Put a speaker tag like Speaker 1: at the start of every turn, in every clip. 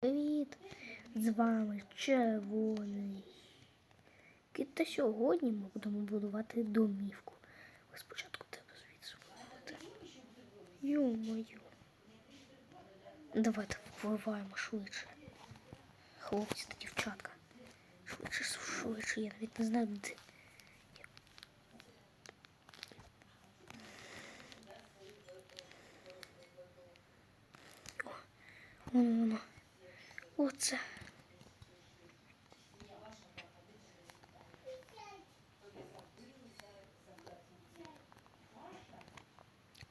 Speaker 1: Привіт! З вами Червоний. Кіт. Та сьогодні ми будемо будувати домівку. Спочатку треба звідси вибрати. Йо-моє. Давайте впливаємо швидше. Хлопці та дівчатка. Швидше, швидше, я навіть не знаю, де. О, воно, воно. Оце.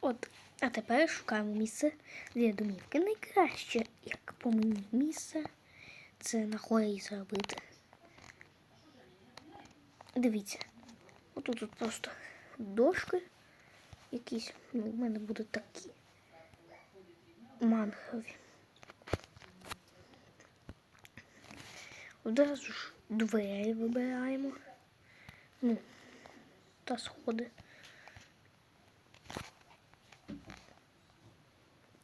Speaker 1: От, а тепер шукаємо місце для домівки. Найкраще, як по мені, місце це на хорі зробити. Дивіться, отут тут просто дошки якісь, ну, у мене будуть такі мангрові. Одразу ж двері вибираємо. Ну, та сходи.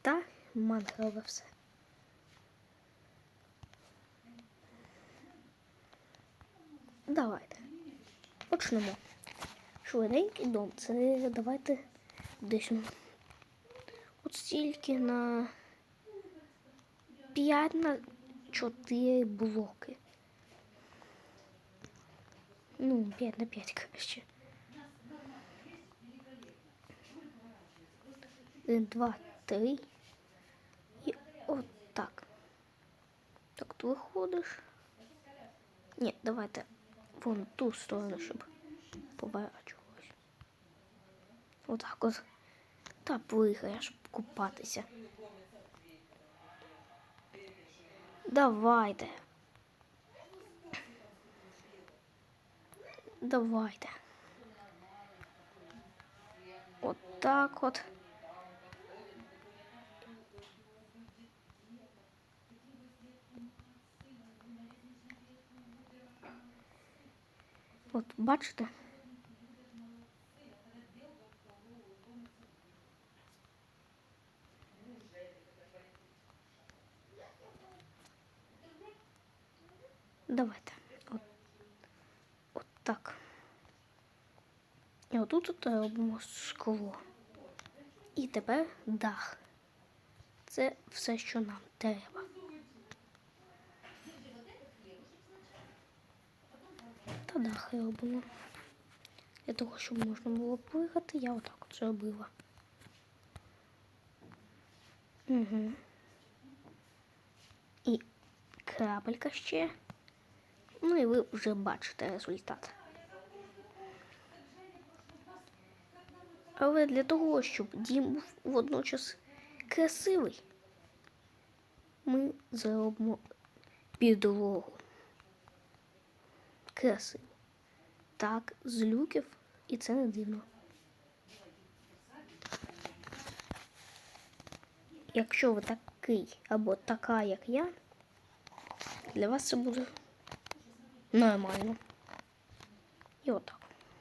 Speaker 1: Та мангрове все. Давайте. Почнемо. Швиденький дом. Це давайте десь ну, от стільки на 5 на 4 блоки. Ну, 5 на 5 краще. Один, два, три. І от так. Так, ти виходиш. Ні, давайте вон ту сторону, щоб поворачувалось. Отак от. Та плигає, щоб купатися. Давайте. Давайте. От так от. От бачите? Давайте. І отут робимо скло. І тепер дах. Це все, що нам треба. Та дах робимо. Для того, щоб можна було плигати, я отак от зробила. Угу. І крапелька ще. Ну і ви вже бачите результат. Але для того, щоб дім був водночас красивий, ми зробимо підлогу. Красиво. Так, з люків, і це не дивно. Якщо ви такий або така, як я, для вас це буде нормально. І отак.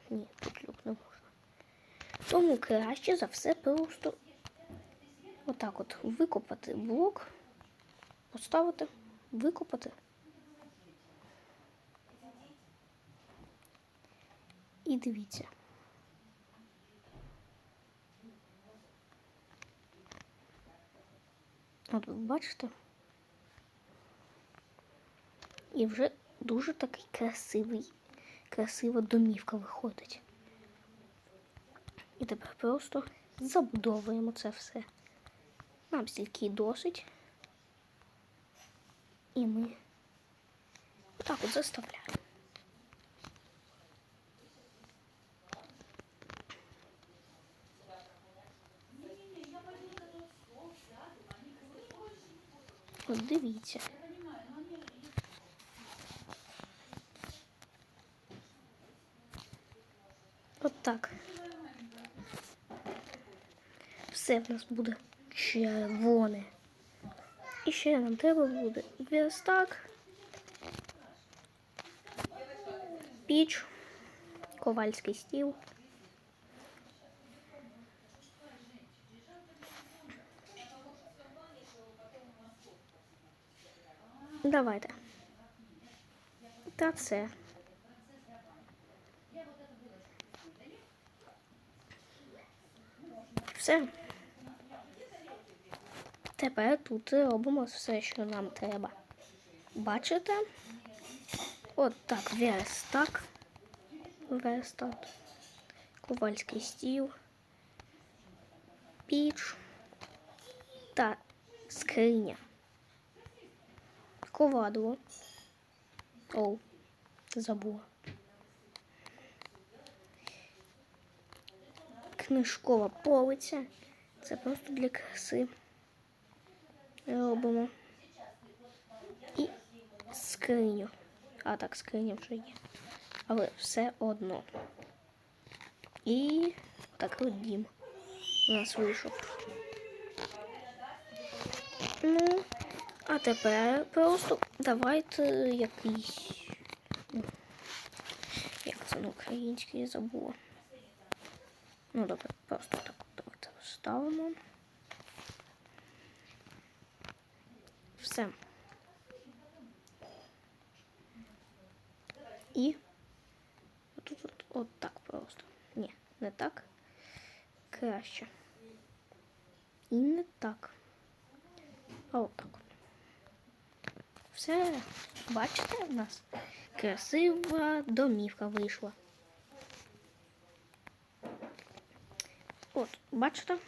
Speaker 1: Ні, тут люк не можна. Тому краще за все просто отак от викопати блок, поставити, викопати. І дивіться. От ви бачите? І вже дуже такий красивий, красива домівка виходить. І тепер просто забудовуємо це все. Нам стільки досить. І ми так от заставляємо. От дивіться. От так. Все в нас буде червоне. І ще нам треба буде верстак, піч, ковальський стіл. Давайте. Та це. Все. Тепер тут робимо все, що нам треба. Бачите? От так, верстак. Верстат. Ковальський стіл. Піч. Та скриня. Ковадло. О, забула. Книжкова полиця. Це просто для краси. Робимо. І скриню. А так, скриня вже є. Але все одно. І такий от дім у нас вийшов. Ну, а тепер просто давайте якийсь. ну, Як це на українській забула. Ну, добре, просто так давайте ставимо. Все. І тут от, от так просто. Ні, не так. Краще. І не так. А от так. от. Все, бачите, у нас красива домівка вийшла. От, бачите?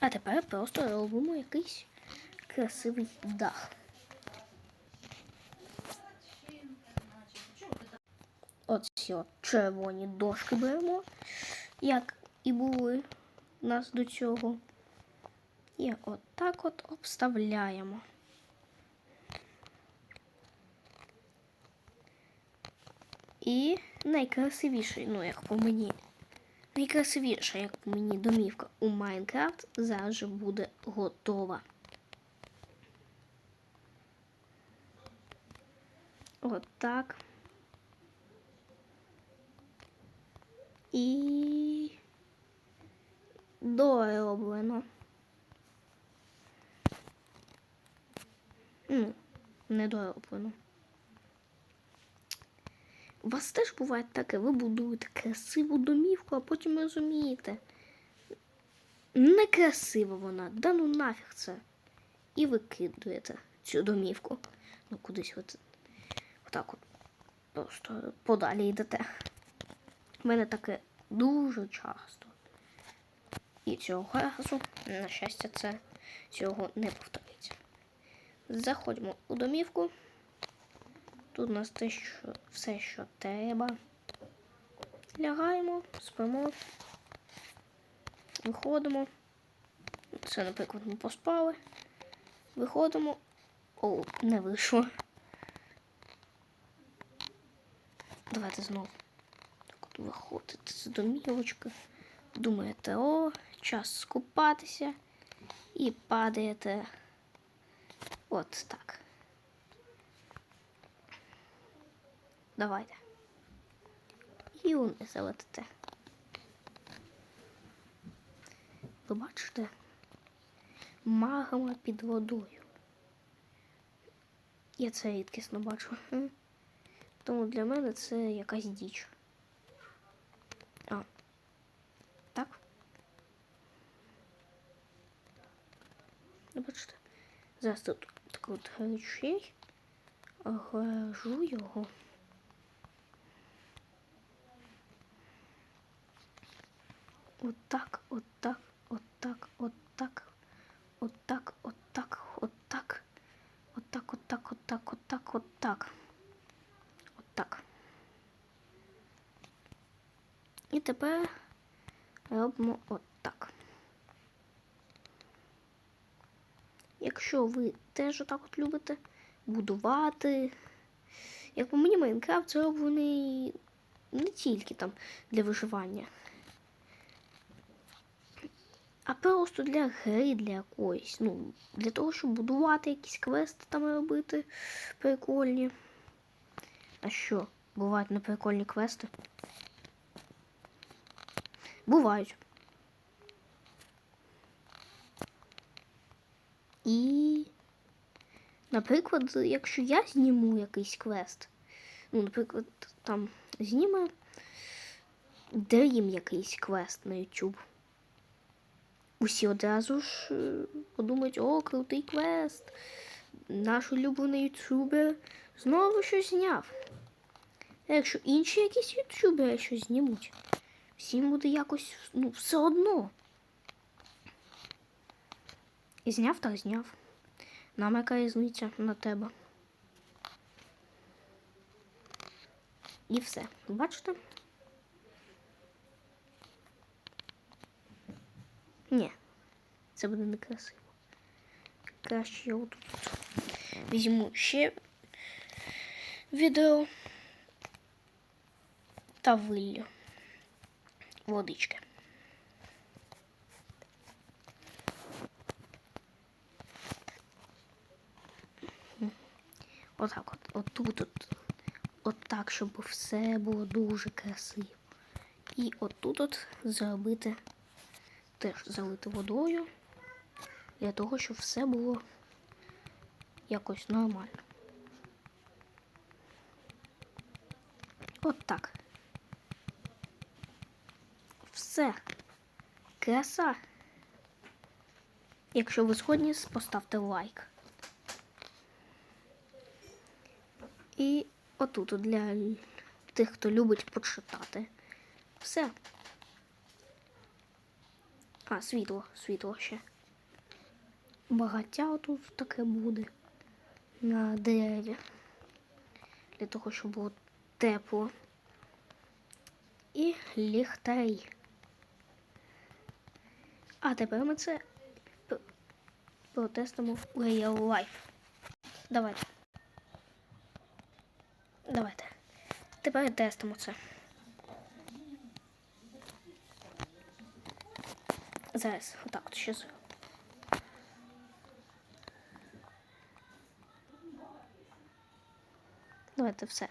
Speaker 1: А тепер просто робимо якийсь красивий дах. От от червоні дошки беремо, як і були у нас до цього. І от так от обставляємо. І найкрасивіший, ну як по мені, найкрасивіша, як по мені, домівка у Майнкрафт зараз же буде готова. От так. І дороблено. Ну, не дороблено. У вас теж буває таке, ви будуєте красиву домівку, а потім розумієте. Некрасива вона, да ну нафіг це. І викидуєте цю домівку. Ну, кудись от, просто подалі йдете. У мене таке дуже часто. І цього разу, на щастя, це цього не повториться. Заходимо у домівку. Тут у нас те, що, все, що треба. Лягаємо, спимо, виходимо. Це, наприклад, ми поспали. Виходимо. О, не вийшло. Давайте знову. Так от виходите з домівочки. Думаєте, о, час скупатися. І падаєте. От так. Давайте. І униз залетите. Ви бачите? Магма під водою. Я це рідкісно бачу. Тому для мене це якась діч. А. Так? Ви бачите? Зараз тут такий от речей. Гажу його. Отак, отак, отак, отак, отак, отак, отак, отак, отак, отак, отак, отак. Отак. І тепер робимо отак. Якщо ви теж отак от любите будувати, як по мені Майнкрафт зроблений не тільки там для виживання. А просто для гри, для якоїсь. Ну, для того, щоб будувати якісь квести там робити прикольні. А що? Бувають неприкольні квести? Бувають. І Наприклад, якщо я зніму якийсь квест, ну, наприклад, там зніме Дрім якийсь квест на YouTube. Усі одразу ж е, подумають, о, крутий квест. Наш улюблений ютубер знову щось зняв. Якщо інші якісь ютубери щось знімуть, всім буде якось ну, все одно. І зняв так зняв. Нам яка різниця на тебе. І все. Бачите? Ні, це буде некрасиво. Краще я отут візьму ще відео та виллю водички. Отак от, отут, от, от так, щоб все було дуже красиво. І отут от зробити теж залити водою для того, щоб все було якось нормально. От так. Все. Краса. Якщо ви згодні, поставте лайк. І отут для тих, хто любить почитати. Все. А, світло, світло ще. Багаття тут таке буде на дереві. Для того, щоб було тепло. І ліхтарі. А тепер ми це протестимо в Real Life. Давайте. Давайте. Тепер тестимо це. Зараз, отак, от ще зроблю. Давайте все.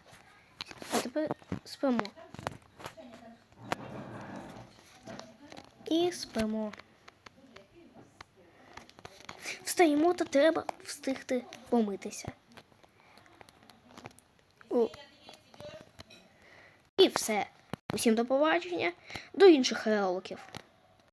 Speaker 1: А тепер спимо. І спимо. Встаємо, то треба встигти помитися. О. І все. Усім до побачення, до інших роликів.